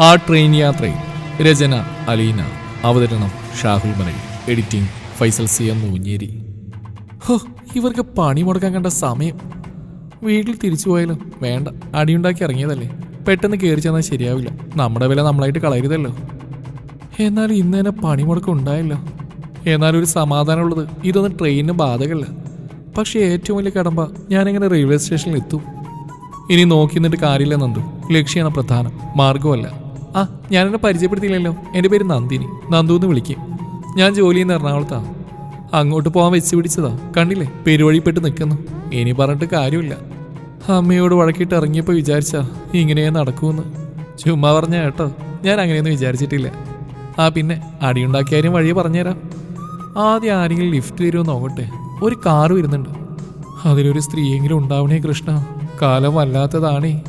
ആ ട്രെയിൻ യാത്രയിൽ രചന അലീന അവതരണം Shahul Malayil. Editing Faisal C M Moonjeri. ഹോ ഇവർക്ക് പണി മുടക്കാൻ കണ്ട സമയം. വീട്ടിൽ തിരിച്ചു പോയാലും വേണ്ട അടിയുണ്ടാക്കി ഇറങ്ങിയതല്ലേ. പെട്ടെന്ന് കയറി ചെന്നാൽ ശരിയാവില്ല നമ്മുടെ വില നമ്മളായിട്ട് കളയരുതല്ലോ. എന്നാൽ ഇന്ന് തന്നെ പണിമുടക്കം ഉണ്ടായല്ലോ. എന്നാലൊരു സമാധാനമുള്ളത് ഇതൊന്നും ട്രെയിനിന് ബാധകമല്ല പക്ഷേ ഏറ്റവും വലിയ കടമ്പ ഞാനെങ്ങനെ റെയിൽവേ സ്റ്റേഷനിൽ എത്തും. ഇനി നോക്കി നിന്നിട്ട് കാര്യമില്ല നന്ദു. ലക്ഷ്യമാണ് പ്രധാനം. മാർഗമല്ല ആ ഞാൻ ഞാനെന്നെ പരിചയപ്പെടുത്തിയില്ലല്ലോ. എന്റെ പേര് നന്ദിനി. നന്ദു എന്ന് വിളിക്കും. ഞാൻ ജോലി ചെയ്യുന്ന എറണാകുളത്താ. അങ്ങോട്ട് പോകാൻ വെച്ച് പിടിച്ചതാ. കണ്ടില്ലേ? പെരുവഴിപ്പെട്ട് നിൽക്കുന്നു ഇനി പറഞ്ഞിട്ട് കാര്യമില്ല. അമ്മയോട് വഴക്കിട്ട് ഇറങ്ങിയപ്പോൾ വിചാരിച്ചാ ഇങ്ങനെയേ നടക്കൂന്ന്. ചുമ്മാ പറഞ്ഞ കേട്ടോ. ഞാൻ അങ്ങനെയൊന്നും വിചാരിച്ചിട്ടില്ല. ആ പിന്നെ അടിയുണ്ടാക്കിയാരും വഴിയെ പറഞ്ഞുതരാം. ആദ്യം ആരെങ്കിലും ലിഫ്റ്റ് തരുമോ നോക്കട്ടെ. ഒരു കാറ് വരുന്നുണ്ട്. അതിലൊരു സ്ത്രീയെങ്കിലും ഉണ്ടാവണേ കൃഷ്ണ. കാലം വല്ലാത്തതാണേ.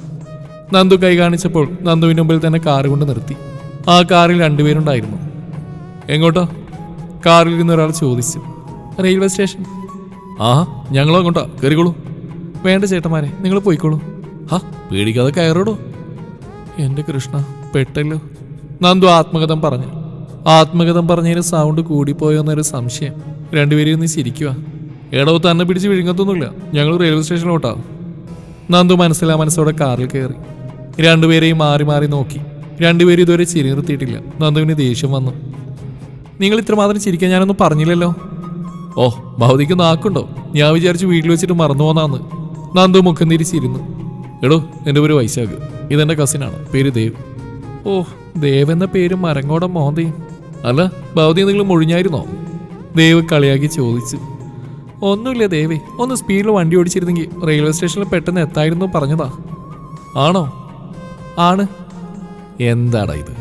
നന്ദു കൈ കാണിച്ചപ്പോൾ നന്ദുവിന് മുമ്പിൽ തന്നെ കാർ കൊണ്ട് നിർത്തി. ആ കാറിൽ രണ്ടുപേരുണ്ടായിരുന്നു. എങ്ങോട്ടോ? കാറിൽ ഇരുന്ന് ഒരാൾ ചോദിച്ചു. Railway station. ആ ഞങ്ങളോ അങ്ങോട്ടാ കയറിക്കോളൂ വേണ്ട ചേട്ടന്മാരെ നിങ്ങൾ പോയിക്കോളൂ. ഹാ പേടിക്കാതെ കയറോടോ? എന്റെ കൃഷ്ണ പെട്ടല്ലോ. നന്ദു ആത്മകഥം പറഞ്ഞു. ആത്മകഥം പറഞ്ഞതിന് സൗണ്ട് കൂടിപ്പോയോ എന്നൊരു സംശയം. രണ്ടുപേരും ഒന്ന് ചിരിക്കുക എടവ് തന്നെ പിടിച്ച് വിഴുങ്ങത്തൊന്നുമില്ല. ഞങ്ങൾ റെയിൽവേ സ്റ്റേഷനിലോട്ടാ. നന്ദു മനസ്സിലാ മനസ്സോടെ കാറിൽ കയറി. രണ്ടുപേരെയും മാറി മാറി നോക്കി. രണ്ടുപേരും ഇതുവരെ ചിരി നിർത്തിയിട്ടില്ല. നന്ദുവിന് ദേഷ്യം വന്നു. നിങ്ങൾ ഇത്രമാത്രം ചിരിക്കാൻ ഞാനൊന്നും പറഞ്ഞില്ലല്ലോ? ഓ ഭൗതിക്ക് നാക്കുണ്ടോ ഞാൻ വിചാരിച്ചു വീട്ടിൽ വെച്ചിട്ട് മറന്നു പോന്നാന്ന്. നന്ദു മുഖം തിരിച്ചിരുന്നു എടോ എന്റെ പേര് വൈശാഖ്. ഇതെന്റെ കസിനാണ്. പേര് ദേവ്. ഓ ദേവ് എന്ന പേര് മരങ്ങോടം മോന്തയും അല്ല ഭൗതി നിങ്ങൾ മുഴിഞ്ഞായിരുന്നോ? ദേവ് കളിയാക്കി ചോദിച്ചു. ഒന്നുമില്ല ദേവേ. ഒന്ന് സ്പീഡിൽ വണ്ടി ഓടിച്ചിരുന്നെങ്കിൽ റെയിൽവേ സ്റ്റേഷനിൽ പെട്ടെന്ന് എത്തായിരുന്നു പറഞ്ഞതാ. ആണോ? ആണ്. എന്താടാ ഇത്?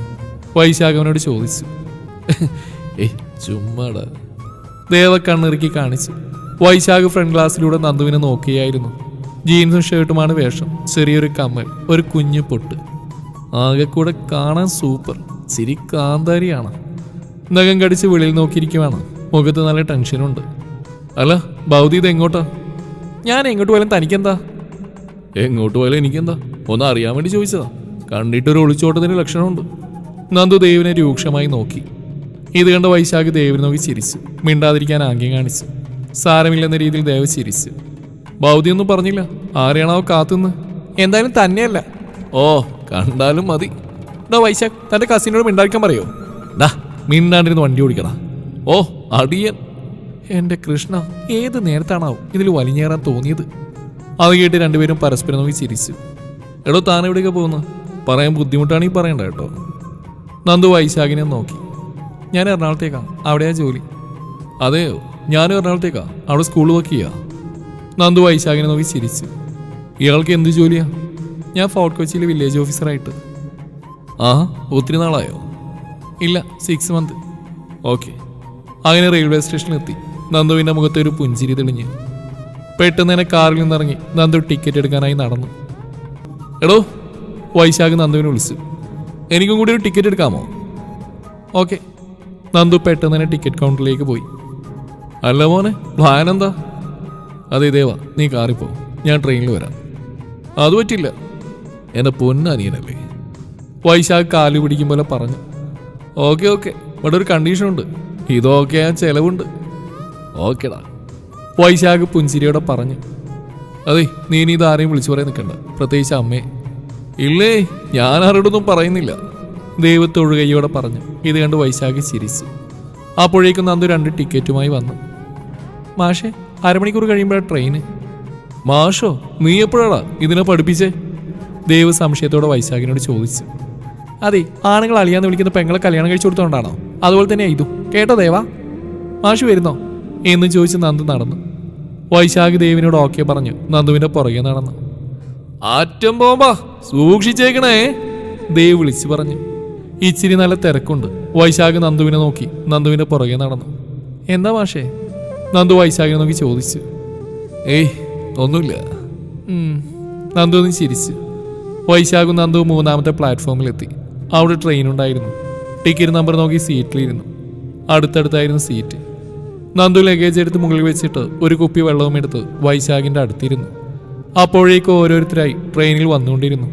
വൈശാഖവനോട് ചോദിച്ചു. ഏയ് ചുമ്മാടാ. ദേവ കണ്ണിറുക്കി കാണിച്ചു വൈശാഖ് ഫ്രണ്ട് ഗ്ലാസ്സിലൂടെ നന്ദുവിനെ നോക്കിയായിരുന്നു. ജീൻസും ഷർട്ടുമാണ് വേഷം. ചെറിയൊരു കമ്മൽ ഒരു കുഞ്ഞു പൊട്ട്. ആകെ കൂടെ കാണാൻ സൂപ്പർ. ചിരി കാന്താരിയാണ്. നഖം കടിച്ച് വെളിയിൽ നോക്കിയിരിക്കുവാണ്. മുഖത്ത് നല്ല ടെൻഷനുണ്ട്. അല്ല ഭൗതി ഇത് എങ്ങോട്ടാ? ഞാൻ എങ്ങോട്ട് പോയാലും തനിക്കെന്താ? എങ്ങോട്ട് പോയാലും എനിക്കെന്താ? ഒന്ന് അറിയാൻ വേണ്ടി ചോദിച്ചതാ. കണ്ടിട്ടൊരു ഒളിച്ചോട്ടത്തിന് ലക്ഷണമുണ്ട്. നന്ദു ദേവിനെ രൂക്ഷമായി നോക്കി. ഇത് കണ്ട വൈശാഖ് ദേവിനെ നോക്കി ചിരിച്ചു. മിണ്ടാതിരിക്കാൻ ആംഗ്യം കാണിച്ചു. സാരമില്ലെന്ന രീതിയിൽ ദേവ് ചിരിച്ചു. ഭൗതിയൊന്നും പറഞ്ഞില്ല. ആരെയാണാവോ കാത്തുന്ന് എന്തായാലും തന്നെയല്ല. ഓ കണ്ടാലും മതി. ഡോ വൈശാഖ് തന്റെ കസിനോട് മിണ്ടാക്കാൻ പറയോ? ഡാ മിണ്ടാണ്ടിരുന്ന് വണ്ടി ഓടിക്കടാ. ഓ അടിയൻ. എന്റെ കൃഷ്ണ ഏത് നേരത്താണാവും ഇതിൽ വലിഞ്ഞേറാൻ തോന്നിയത്? അത് കേട്ട് രണ്ടുപേരും പരസ്പരം നോക്കി ചിരിച്ചു. എടോ താൻ എവിടെയൊക്കെ പോകുന്നു പറയാൻ ബുദ്ധിമുട്ടാണ് ഈ പറയണ്ട കേട്ടോ. നന്ദു വൈശാഖിനെ നോക്കി. ഞാൻ എറണാകുളത്തേക്കാ. അവിടെയാ ജോലി. അതെയോ ഞാനും എറണാകുളത്തേക്കാ. അവിടെ സ്കൂളിൽ വർക്ക് ചെയ്യാ. നന്ദു വൈശാഖിനെ നോക്കി ചിരിച്ചു. ഇയാൾക്ക് എന്ത് ജോലിയാ? ഞാൻ ഫോർട്ട് കൊച്ചിയിലെ വില്ലേജ് ഓഫീസറായിട്ട് ആ ഒത്തിരി നാളായോ? ഇല്ല സിക്സ് മന്ത് ഓക്കെ അങ്ങനെ റെയിൽവേ സ്റ്റേഷനിലെത്തി നന്ദുവിന്റെ മുഖത്ത് ഒരു പുഞ്ചിരി തെളിഞ്ഞ്. പെട്ടെന്ന് തന്നെ കാറിൽ നിന്നിറങ്ങി നന്ദു ടിക്കറ്റ് എടുക്കാനായി നടന്നു. എടോ വൈശാഖ് നന്ദുവിനെ വിളിച്ചു. എനിക്കും കൂടി ഒരു ടിക്കറ്റ് എടുക്കാമോ? ഓക്കെ. നന്ദു പെട്ടെന്ന് തന്നെ ടിക്കറ്റ് കൗണ്ടറിലേക്ക് പോയി. അല്ല മോനെ പ്ലാൻ എന്താ? അതെ ദേവ നീ കാറിപ്പോ. ഞാൻ ട്രെയിനിൽ വരാം. അത് പറ്റില്ല. എന്റെ പൊന്നനിയനല്ലേ. വൈശാഖ് കാലു പിടിക്കും പോലെ പറഞ്ഞു. Okay okay. ഇവിടെ ഒരു കണ്ടീഷൻ ഉണ്ട്. ഇതൊക്കെ ആ ചെലവുണ്ട്. ഓക്കെടാ. വൈശാഖ് പുഞ്ചിരിയോടെ പറഞ്ഞു. അതെ നീ നീ ഇതാരെയും വിളിച്ചു പറയാൻ നിൽക്കണ്ട. പ്രത്യേകിച്ച് അമ്മയെ. ഇല്ലേ ഞാൻ ആരോടൊന്നും പറയുന്നില്ല. ദൈവത്തൊഴുകയോടെ പറഞ്ഞു. ഇത് കണ്ട് വൈശാഖി ചിരിച്ചു. അപ്പോഴേക്കും നന്ദു രണ്ട് ടിക്കറ്റുമായി വന്നു. മാഷെ അരമണിക്കൂർ കഴിയുമ്പോഴാണ് ട്രെയിന്? മാഷോ നീ എപ്പോഴാടാ ഇതിനെ പഠിപ്പിച്ചേ? ദേവ് സംശയത്തോടെ വൈശാഖിനോട് ചോദിച്ചു. അതെ ആണുങ്ങൾ അളിയാന്ന് വിളിക്കുന്ന പെങ്ങളെ കല്യാണം കഴിച്ചു കൊടുത്തോണ്ടാണോ? അതുപോലെ തന്നെ ഇതും. കേട്ടോ ദേവാ? മാഷ് വരുന്നോ? എന്ന് ചോദിച്ച് നന്ദു നടന്നു. വൈശാഖി ദേവിനോട് ഓക്കെ പറഞ്ഞു നന്ദുവിന്റെ പുറകെ നടന്നു. ആറ്റം ബോംബാ സൂക്ഷിച്ചേക്കണേ. ദേവ് വിളിച്ചു പറഞ്ഞു. ഇച്ചിരി നല്ല തിരക്കുണ്ട്. വൈശാഖ് നന്ദുവിനെ നോക്കി നന്ദുവിന്റെ പുറകെ നടന്നു. എന്താ മാഷേ? നന്ദു വൈശാഖിനെ നോക്കി ചോദിച്ചു. ഏയ് ഒന്നുമില്ല. നന്ദു ഒന്ന് ചിരിച്ചു. വൈശാഖും നന്ദു മൂന്നാമത്തെ പ്ലാറ്റ്ഫോമിലെത്തി. അവിടെ ട്രെയിൻ ഉണ്ടായിരുന്നു. ടിക്കറ്റ് നമ്പർ നോക്കി സീറ്റിലിരുന്നു അടുത്തടുത്തായിരുന്നു സീറ്റ് നന്ദു ലഗേജ് എടുത്ത് മുകളിൽ വെച്ചിട്ട് ഒരു കുപ്പി വെള്ളവും എടുത്ത് വൈശാഖിന്റെ അടുത്തിരുന്നു. അപ്പോഴേക്കും ഓരോരുത്തരായി ട്രെയിനിൽ വന്നുകൊണ്ടിരുന്നു.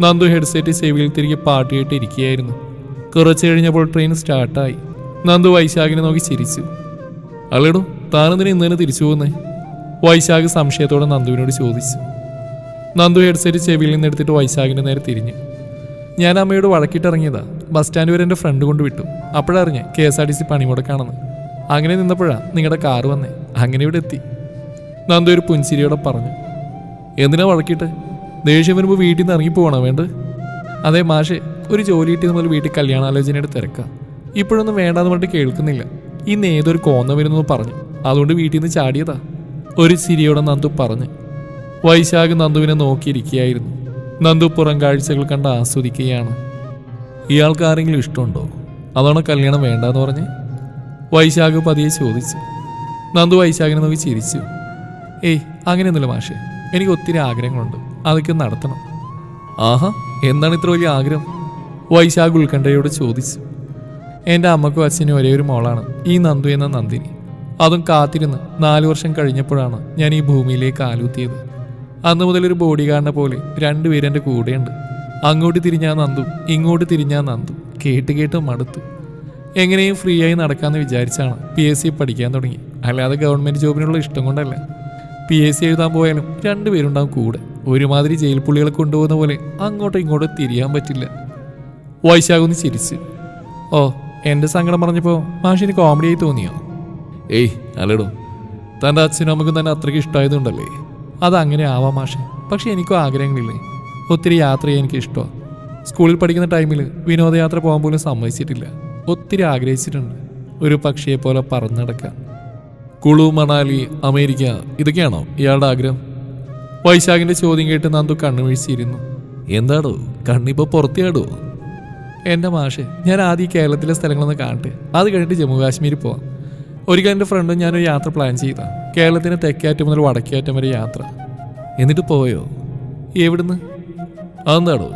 നന്ദു ഹെഡ്സെറ്റ് ചെവിയിൽ തിരികെ പാട്ട് ഇരിക്കുകയായിരുന്നു. കുറച്ച് കഴിഞ്ഞപ്പോൾ ട്രെയിൻ സ്റ്റാർട്ടായി. നന്ദു വൈശാഖിനെ നോക്കി ചിരിച്ചു. അല്ലടോ താനെന്തിനെ ഇന്ന് തന്നെ തിരിച്ചു പോകുന്നേ വൈശാഖ് സംശയത്തോടെ നന്ദുവിനോട് ചോദിച്ചു. നന്ദു ഹെഡ്സെറ്റ് ചെവിയിൽ നിന്ന് എടുത്തിട്ട് വൈശാഖിന്റെ നേരെ തിരിഞ്ഞു. ഞാൻ അമ്മയോട് വഴക്കിട്ടിറങ്ങിയതാ. ബസ് സ്റ്റാൻഡ് വരെ എന്റെ ഫ്രണ്ട് കൊണ്ട് വിട്ടു. അപ്പോഴറിഞ്ഞ് K S R T C പണിമുടക്കാണെന്ന്. അങ്ങനെ നിന്നപ്പോഴാണ് നിങ്ങളുടെ കാറ് വന്നേ. അങ്ങനെ ഇവിടെ എത്തി. നന്ദു ഒരു പുഞ്ചിരിയോടെ പറഞ്ഞു. എന്തിനാ വഴക്കിട്ട്? ദേഷ്യം വരുമ്പോൾ വീട്ടിൽ നിന്ന് ഇറങ്ങി പോകണോ വേണ്ട അതേ മാഷെ ഒരു ജോലി കിട്ടിയ നമ്മൾ വീട്ടിൽ കല്യാണാലോചനയുടെ തിരക്കാം. ഇപ്പോഴൊന്നും വേണ്ടാന്ന് പറഞ്ഞിട്ട് കേൾക്കുന്നില്ല. ഇന്ന് ഏതൊരു കോന്ന വരുന്നു പറഞ്ഞു. അതുകൊണ്ട് വീട്ടിൽ നിന്ന് ചാടിയതാ. ഒരു ചിരിയോടെ നന്ദു പറഞ്ഞു. വൈശാഖ് നന്ദുവിനെ നോക്കിയിരിക്കുകയായിരുന്നു. നന്ദു പുറം കാഴ്ചകൾ കണ്ട് ആസ്വദിക്കുകയാണ്. ഇയാൾക്ക് ആരെങ്കിലും ഇഷ്ടമുണ്ടോ? അതാണ് കല്യാണം വേണ്ടെന്ന് പറഞ്ഞ്? വൈശാഖ് പതിയെ ചോദിച്ചു. നന്ദു വൈശാഖിനെ നോക്കി ചിരിച്ചു. ഏയ് അങ്ങനെയൊന്നുമില്ല മാഷെ. എനിക്ക് ഒത്തിരി ആഗ്രഹങ്ങളുണ്ട്. അതൊക്കെ നടത്തണം. ആഹാ. എന്താണ് ഇത്ര വലിയ ആഗ്രഹം? വൈശാഖ് ഉത്കണ്ഠയോട് ചോദിച്ചു. എന്റെ അമ്മക്കും അച്ഛനും ഒരേ ഒരു മോളാണ്. ഈ നന്ദു എന്ന നന്ദിനി. അതും കാത്തിരുന്ന് നാലു വർഷം കഴിഞ്ഞപ്പോഴാണ് ഞാൻ ഈ ഭൂമിയിലേക്ക് ആലൂത്തിയത്. അന്ന് മുതൽ ഒരു ബോഡി ഗാർഡിനെ പോലെ രണ്ടുപേരും എന്റെ കൂടെയുണ്ട്. അങ്ങോട്ട് തിരിഞ്ഞാ നന്ദു ഇങ്ങോട്ട് തിരിഞ്ഞാ നന്ദു. കേട്ട് കേട്ട് മടുത്തു. എങ്ങനെയും ഫ്രീ ആയി നടക്കാമെന്ന് വിചാരിച്ചാണ് പി എസ് സി പഠിക്കാൻ തുടങ്ങി. അല്ലാതെ ഗവൺമെന്റ് ജോബിനുള്ള ഇഷ്ടം കൊണ്ടല്ല. പി എസ് സി എഴുതാൻ പോയാലും രണ്ടുപേരുണ്ടാവും കൂടെ. ഒരുമാതിരി ജയിൽ പുള്ളികളെ കൊണ്ടുപോകുന്ന പോലെ അങ്ങോട്ടും ഇങ്ങോട്ടും തിരിയാൻ പറ്റില്ല. വൈശാഖൊന്ന് ചിരിച്ച്. ഓ എന്റെ സങ്കടം പറഞ്ഞപ്പോൾ മാഷിന് കോമഡി ആയി തോന്നിയോ? ഏയ് അല്ലടോ. തന്റെ അച്ഛനും അമ്മക്കും തന്നെ അത്രയ്ക്ക് ഇഷ്ടമായതുകൊണ്ടല്ലേ അതങ്ങനെ ആവാം മാഷെ. പക്ഷെ എനിക്കും ആഗ്രഹങ്ങളില്ലേ? ഒത്തിരി യാത്ര ചെയ്യാൻ എനിക്ക് ഇഷ്ടമാണ് സ്കൂളിൽ പഠിക്കുന്ന ടൈമിൽ വിനോദയാത്ര പോകാൻ പോലും സമ്മതിച്ചിട്ടില്ല. ഒത്തിരി ആഗ്രഹിച്ചിട്ടുണ്ട്. ഒരു പക്ഷിയെ പോലെ പറന്നടക്കാൻ കുളു മണാലി അമേരിക്ക ഇതൊക്കെയാണോ ഇയാളുടെ ആഗ്രഹം? വൈശാഖിന്റെ ചോദ്യം കേട്ട് നന്ദു കണ്ണുവീഴ്ചയിരുന്നു എന്താടോ കണ്ണിപ്പോ പുറത്തിയാടോ? എന്റെ മാഷെ ഞാൻ ആദ്യം കേരളത്തിലെ സ്ഥലങ്ങളൊന്ന് കാണട്ടെ. അത് കഴിഞ്ഞിട്ട് ജമ്മു കാശ്മീരിൽ പോവാം. ഒരിക്കൽ എന്റെ ഫ്രണ്ടും ഞാനൊരു യാത്ര പ്ലാൻ ചെയ്ത. കേരളത്തിന്റെ തെക്കേറ്റം മുതൽ വടക്കേറ്റം വരെ യാത്ര. എന്നിട്ട് പോയോ? എവിടുന്ന്? അതെന്താടോ?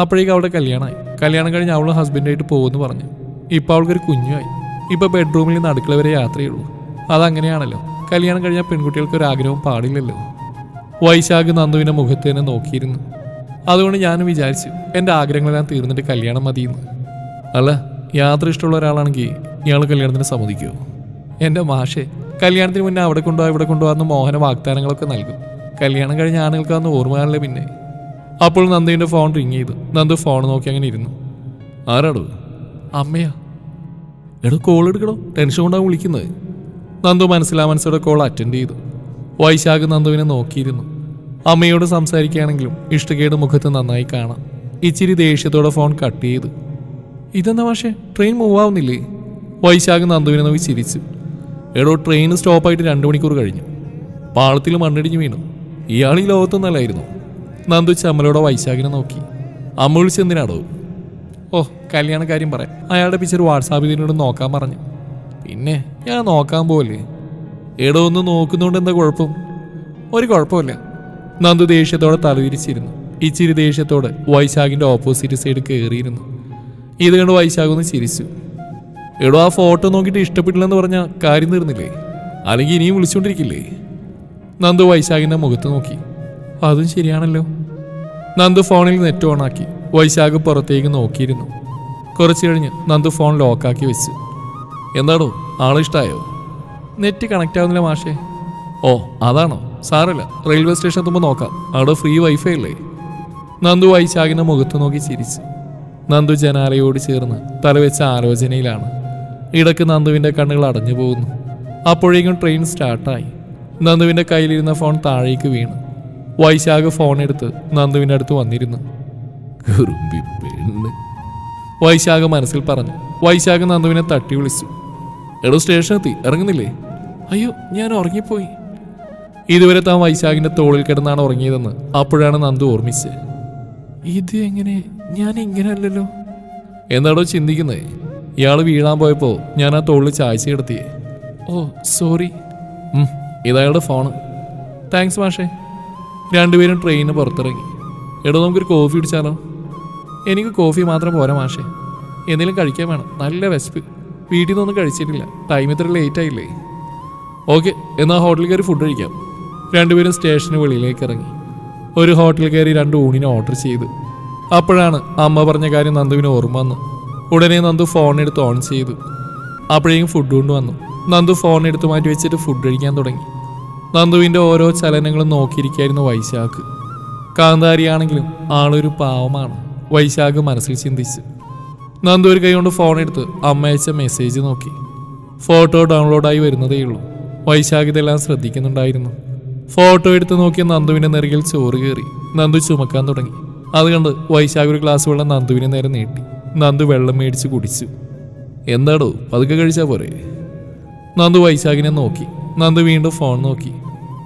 അപ്പോഴേക്കും അവിടെ കല്യാണമായി കല്യാണം കഴിഞ്ഞ് അവളും ഹസ്ബൻഡായിട്ട് പോകുമെന്ന് പറഞ്ഞു. ഇപ്പം അവൾക്കൊരു കുഞ്ഞുമായി. ഇപ്പം ബെഡ്റൂമിൽ നിന്ന് അടുക്കള വരെ യാത്രയുള്ളൂ അതങ്ങനെയാണല്ലോ. കല്യാണം കഴിഞ്ഞ പെൺകുട്ടികൾക്ക് ഒരു ആഗ്രഹവും പാടില്ലല്ലോ. വൈശാഖ് നന്ദുവിനെ മുഖത്ത് തന്നെ നോക്കിയിരുന്നു. അതുകൊണ്ട് ഞാനും വിചാരിച്ചു എന്റെ ആഗ്രഹങ്ങളെല്ലാം തീർന്നിട്ട് കല്യാണം മതിയെന്ന്. അല്ല യാത്ര ഇഷ്ടമുള്ള ഒരാളാണെങ്കിൽ ഇയാൾ കല്യാണത്തിന് സമ്മതിക്കുമോ എന്റെ മാഷെ കല്യാണത്തിന് മുന്നേ അവിടെ കൊണ്ടുപോകാം ഇവിടെ കൊണ്ടുപോകാമെന്ന് മോഹന വാഗ്ദാനങ്ങളൊക്കെ നൽകും. കല്യാണം കഴിഞ്ഞ ആണുങ്ങൾക്ക് അന്ന് ഓർമ്മയാണല്ലേ പിന്നെ. അപ്പോൾ നന്ദുവിന്റെ ഫോൺ റിങ് ചെയ്തു. നന്ദു ഫോൺ നോക്കി അങ്ങനെ ഇരുന്നു. ആരാടോ? അമ്മയാ. എടോ കോൾ എടുക്കണോ ടെൻഷൻ കൊണ്ടാണ് വിളിക്കുന്നത്. നന്ദു മനസ്സിലാ മനസ്സോടെ കോൾ അറ്റൻഡ് ചെയ്തു. വൈശാഖ് നന്ദുവിനെ നോക്കിയിരുന്നു. അമ്മയോട് സംസാരിക്കുകയാണെങ്കിലും ഇഷ്ടകേട് മുഖത്ത് നന്നായി കാണാം. ഇച്ചിരി ദേഷ്യത്തോടെ ഫോൺ കട്ട് ചെയ്തു. ഇതെന്താ പക്ഷേ ട്രെയിൻ മൂവ് ആവുന്നില്ലേ? വൈശാഖ് നന്ദുവിനെ നോക്കി ചിരിച്ചു. എടോ ട്രെയിൻ സ്റ്റോപ്പായിട്ട് രണ്ടു മണിക്കൂർ കഴിഞ്ഞു. പാളത്തിൽ മണ്ണിടിഞ്ഞ് വീണു. ഇയാൾ ഈ ലോകത്തൊന്നല്ലായിരുന്നു? നന്ദു ചമ്മലോടെ വൈശാഖിനെ നോക്കി. അമ്മ വിളിച്ചെന്തിനാടോ ഓ കല്യാണ കാര്യം പറയാം. അയാളുടെ പിക്ചർ വാട്സാപ്പിൽ ഇതിനോട് നോക്കാൻ പറഞ്ഞു. പിന്നെ ഞാൻ നോക്കാൻ പോലെ. എടോ ഒന്ന് നോക്കുന്നോണ്ട് എന്താ കുഴപ്പം? ഒരു കുഴപ്പമില്ല. നന്ദു ദേഷ്യത്തോടെ തലവിരിച്ചിരുന്നു. ഇച്ചിരി ദേഷ്യത്തോടെ വൈശാഖിന്റെ ഓപ്പോസിറ്റ് സൈഡ് കയറിയിരുന്നു ഇത് കണ്ട് വൈശാഖ് ഒന്ന് ചിരിച്ചു. എടോ ആ ഫോട്ടോ നോക്കിയിട്ട് ഇഷ്ടപ്പെട്ടില്ലെന്ന് പറഞ്ഞ കാര്യം തീർന്നില്ലേ? അല്ലെങ്കിൽ ഇനിയും വിളിച്ചുകൊണ്ടിരിക്കില്ലേ നന്ദു വൈശാഖിന്റെ മുഖത്ത് നോക്കി. അതും ശരിയാണല്ലോ. നന്ദു ഫോണിൽ നെറ്റ് ഓണാക്കി വൈശാഖ് പുറത്തേക്ക് നോക്കിയിരുന്നു. കുറച്ചു കഴിഞ്ഞ് നന്ദു ഫോൺ ലോക്കാക്കി വെച്ചു. എന്താടോ? ആളിഷ്ടായോ നെറ്റ് കണക്റ്റ് ആവുന്നില്ല മാഷേ. ഓ അതാണോ? സാറല്ല റെയിൽവേ സ്റ്റേഷൻ എത്തുമ്പോൾ നോക്കാം. അവിടെ ഫ്രീ വൈഫൈ അല്ലേ നന്ദു വൈശാഖിന്റെ മുഖത്ത് നോക്കി ചിരിച്ചു. നന്ദു ജനാലയോട് ചേർന്ന് തലവെച്ച ആലോചനയിലാണ്. ഇടയ്ക്ക് നന്ദുവിന്റെ കണ്ണുകൾ അടഞ്ഞു പോകുന്നു. അപ്പോഴേക്കും ട്രെയിൻ സ്റ്റാർട്ടായി. നന്ദുവിന്റെ കയ്യിലിരുന്ന ഫോൺ താഴേക്ക് വീണു. വൈശാഖ് ഫോൺ എടുത്ത് നന്ദുവിന്റെ അടുത്ത് വന്നിരുന്നു. പെണ്ണ്. വൈശാഖ് മനസ്സിൽ പറഞ്ഞു. വൈശാഖ നന്ദുവിനെ തട്ടി വിളിച്ചു. എടോ സ്റ്റേഷനെത്തി. ഇറങ്ങുന്നില്ലേ? അയ്യോ ഞാൻ ഉറങ്ങിപ്പോയി. ഇതുവരെ താൻ വൈശാഖിന്റെ തോളിൽ കിടന്നാണ് ഉറങ്ങിയതെന്ന് അപ്പോഴാണ് നന്ദു ഓർമ്മിച്ചത് ഇത് എങ്ങനെ? ഞാൻ ഇങ്ങനെയല്ലല്ലോ എന്താടോ ചിന്തിക്കുന്നത് ഇയാൾ വീഴാൻ പോയപ്പോ ഞാൻ ആ തോളിൽ ചായച്ച കിടത്തിയേ. Oh sorry. ഇതയാളുടെ ഫോണ്. താങ്ക്സ് മാഷേ. രണ്ടുപേരും ട്രെയിനിന് പുറത്തിറങ്ങി. എടോ നമുക്കൊരു കോഫി കുടിച്ചാലോ? എനിക്ക് കോഫി മാത്രം പോരാ മാഷേ. എന്തെങ്കിലും കഴിക്കാൻ വേണം. നല്ല വിശപ്പ്. വീട്ടിൽ നിന്നൊന്നും കഴിച്ചിട്ടില്ല. ടൈം ഇത്ര ലേറ്റ് ആയില്ലേ? ഓക്കെ എന്നാൽ ഹോട്ടലിൽ കയറി ഫുഡ് കഴിക്കാം. രണ്ടുപേരും സ്റ്റേഷന് വെളിയിലേക്ക് ഇറങ്ങി. ഒരു ഹോട്ടലിൽ കയറി രണ്ട് ഊണിന് ഓർഡർ ചെയ്തു. അപ്പോഴാണ് അമ്മ പറഞ്ഞ കാര്യം നന്ദുവിന് ഓർമ്മ വന്നു. ഉടനെ നന്ദു ഫോൺ എടുത്ത് ഓൺ ചെയ്തു. അപ്പോഴേക്കും ഫുഡ് കൊണ്ടുവന്നു നന്ദു ഫോൺ എടുത്ത് മാറ്റി വെച്ചിട്ട് ഫുഡ് കഴിക്കാൻ തുടങ്ങി. നന്ദുവിന്റെ ഓരോ ചലനങ്ങളും നോക്കിയിരിക്കായിരുന്നു വൈശാഖ്. കാന്താരിയാണെങ്കിലും ആളൊരു പാവമാണ്. വൈശാഖ് മനസ്സിൽ ചിന്തിച്ചു. നന്ദു ഒരു കൈ കൊണ്ട് ഫോൺ എടുത്ത് അമ്മ അയച്ച മെസ്സേജ് നോക്കി. ഫോട്ടോ ഡൗൺലോഡായി വരുന്നതേയുള്ളൂ വൈശാഖ് ഇതെല്ലാം ശ്രദ്ധിക്കുന്നുണ്ടായിരുന്നു. ഫോട്ടോ എടുത്ത് നോക്കിയ നന്ദുവിന്റെ നെറുകിൽ ചോറ് കയറി. നന്ദു ചുമക്കാൻ തുടങ്ങി. അത് വൈശാഖ് ഒരു ഗ്ലാസ് വെള്ളം നന്ദുവിനെ നേരെ നീട്ടി. നന്ദു വെള്ളം മേടിച്ച് കുടിച്ചു. എന്താടോ പതുക്കെ കഴിച്ചാ പോരെ? നന്ദു വൈശാഖിനെ നോക്കി. നന്ദു വീണ്ടും ഫോൺ നോക്കി.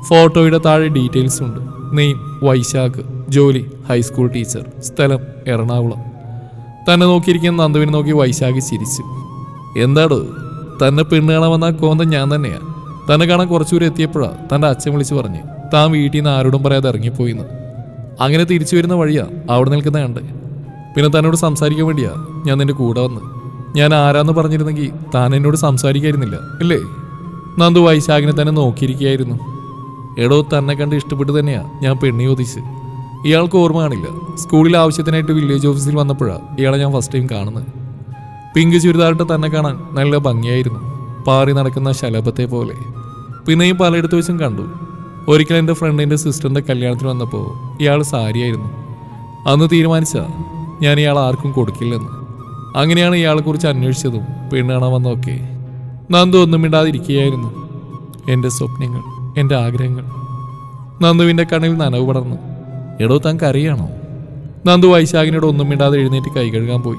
ഫോട്ടോയുടെ താഴെ ഡീറ്റെയിൽസ് ഉണ്ട്. നെയിം വൈശാഖ് ജോലി ഹൈസ്കൂൾ ടീച്ചർ സ്ഥലം എറണാകുളം. തന്നെ നോക്കിയിരിക്കുന്ന നന്ദുവിനെ നോക്കി വൈശാഖ് ചിരിച്ചു. എന്താടോ തന്നെ പെണ്ണ് കാണാൻ വന്ന കോന്തം ഞാൻ തന്നെയാ. തന്നെ കാണാൻ കുറച്ചുകൂടെ എത്തിയപ്പോഴാണ് തന്റെ അച്ഛൻ വിളിച്ച് പറഞ്ഞ് താൻ വീട്ടിൽ നിന്ന് ആരോടും പറയാതെ ഇറങ്ങിപ്പോയിന്ന്. അങ്ങനെ തിരിച്ചു വരുന്ന വഴിയാണ് അവിടെ നിൽക്കുന്ന കണ്ട്. പിന്നെ തന്നോട് സംസാരിക്കാൻ വേണ്ടിയാ ഞാൻ നിന്റെ കൂടെ വന്ന്. ഞാൻ ആരാന്ന് പറഞ്ഞിരുന്നെങ്കിൽ താൻ എന്നോട് സംസാരിക്കായിരുന്നില്ല ഇല്ലേ? നന്ദു വൈശാഖിനെ തന്നെ നോക്കിയിരിക്കുകയായിരുന്നു. എടോ തന്നെ കണ്ട് ഇഷ്ടപ്പെട്ട് തന്നെയാ ഞാൻ പെണ്ണി ചോദിച്ച്. ഇയാൾക്ക് ഓർമ്മ കാണില്ല. സ്കൂളിൽ ആവശ്യത്തിനായിട്ട് വില്ലേജ് ഓഫീസിൽ വന്നപ്പോഴാണ് ഇയാളെ ഞാൻ ഫസ്റ്റ് ടൈം കാണുന്നത്. പിങ്ക് ചുരിദാറിട്ട് തന്നെ കാണാൻ നല്ല ഭംഗിയായിരുന്നു. പാറി നടക്കുന്ന ശലഭത്തെ പോലെ. പിന്നെയും പലയിടത്ത് വെച്ചും കണ്ടു. ഒരിക്കൽ എന്റെ ഫ്രണ്ടിന്റെ സിസ്റ്ററിന്റെ കല്യാണത്തിന് വന്നപ്പോൾ ഇയാൾ സാരിയായിരുന്നു. അന്ന് തീരുമാനിച്ച ഞാൻ ഇയാൾ ആർക്കും കൊടുക്കില്ലെന്ന്. അങ്ങനെയാണ് ഇയാളെക്കുറിച്ച് അന്വേഷിച്ചതും പെണ്ണ് കാണാൻ വന്നതൊക്കെ. നന്ദു ഒന്നും മിണ്ടാതിരിക്കുകയായിരുന്നു എന്റെ സ്വപ്നങ്ങൾ. എന്റെ ആഗ്രഹങ്ങൾ. നന്ദുവിന്റെ കണ്ണിൽ നനവ് പടർന്നു. എടോ താൻ കരയാണോ നന്ദു വൈശാഖിനോട് ഒന്നും മിണ്ടാതെ എഴുന്നേറ്റ് കൈ കഴുകാൻ പോയി.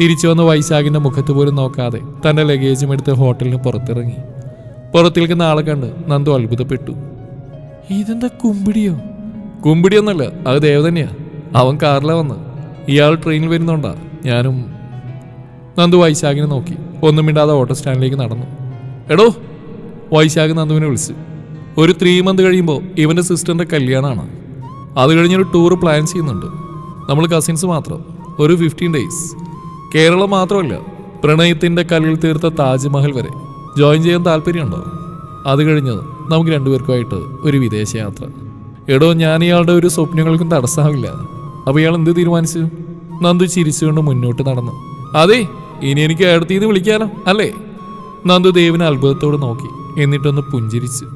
തിരിച്ചു വന്ന് വൈശാഖിന്റെ മുഖത്ത് പോലും നോക്കാതെ തന്റെ ലഗേജും എടുത്ത് ഹോട്ടലിന് പുറത്തിറങ്ങി. പുറത്തേക്ക് ആളെ കണ്ട് നന്ദു അത്ഭുതപ്പെട്ടു. ഇതെന്താ കുമ്പിടിയോ? കുമ്പിടിയൊന്നല്ല അത് ദേവതന്നെയാ അവൻ കാറില വന്ന്. ഇയാൾ ട്രെയിനിൽ വരുന്നുണ്ടാ? ഞാനും. നന്ദു വൈശാഖിനെ നോക്കി. ഒന്നും മിണ്ടാതെ ഓട്ടോ സ്റ്റാൻഡിലേക്ക് നടന്നു. എടോ വൈശാഖ് നന്ദുവിനെ വിളിച്ചു. ഒരു ത്രീ മന്ത് കഴിയുമ്പോൾ ഇവന്റെ സിസ്റ്ററിന്റെ കല്യാണമാണ്. അത് കഴിഞ്ഞൊരു ടൂർ പ്ലാൻ ചെയ്യുന്നുണ്ട്. നമ്മൾ കസിൻസ് മാത്രം. ഒരു ഫിഫ്റ്റീൻ ഡേയ്സ് കേരളം മാത്രമല്ല പ്രണയത്തിന്റെ കല്ലിൽ തീർത്ത താജ്മഹൽ വരെ. ജോയിൻ ചെയ്യാൻ താല്പര്യമുണ്ടോ? അത് കഴിഞ്ഞത് നമുക്ക് രണ്ടുപേർക്കുമായിട്ട് ഒരു വിദേശയാത്ര. എടോ ഞാൻ ഇയാളുടെ ഒരു സ്വപ്നങ്ങൾക്കും തടസ്സമാവില്ല അപ്പോൾ ഇയാൾ എന്ത് തീരുമാനിച്ചു? നന്ദു ചിരിച്ചുകൊണ്ട് മുന്നോട്ട് നടന്നു. അതെ ഇനി എനിക്ക് അടുത്ത് ഇത് വിളിക്കാനോ അല്ലേ? നന്ദു ദേവിനെ അത്ഭുതത്തോട് നോക്കി. എന്നിട്ടൊന്ന് പുഞ്ചിരിച്ചു.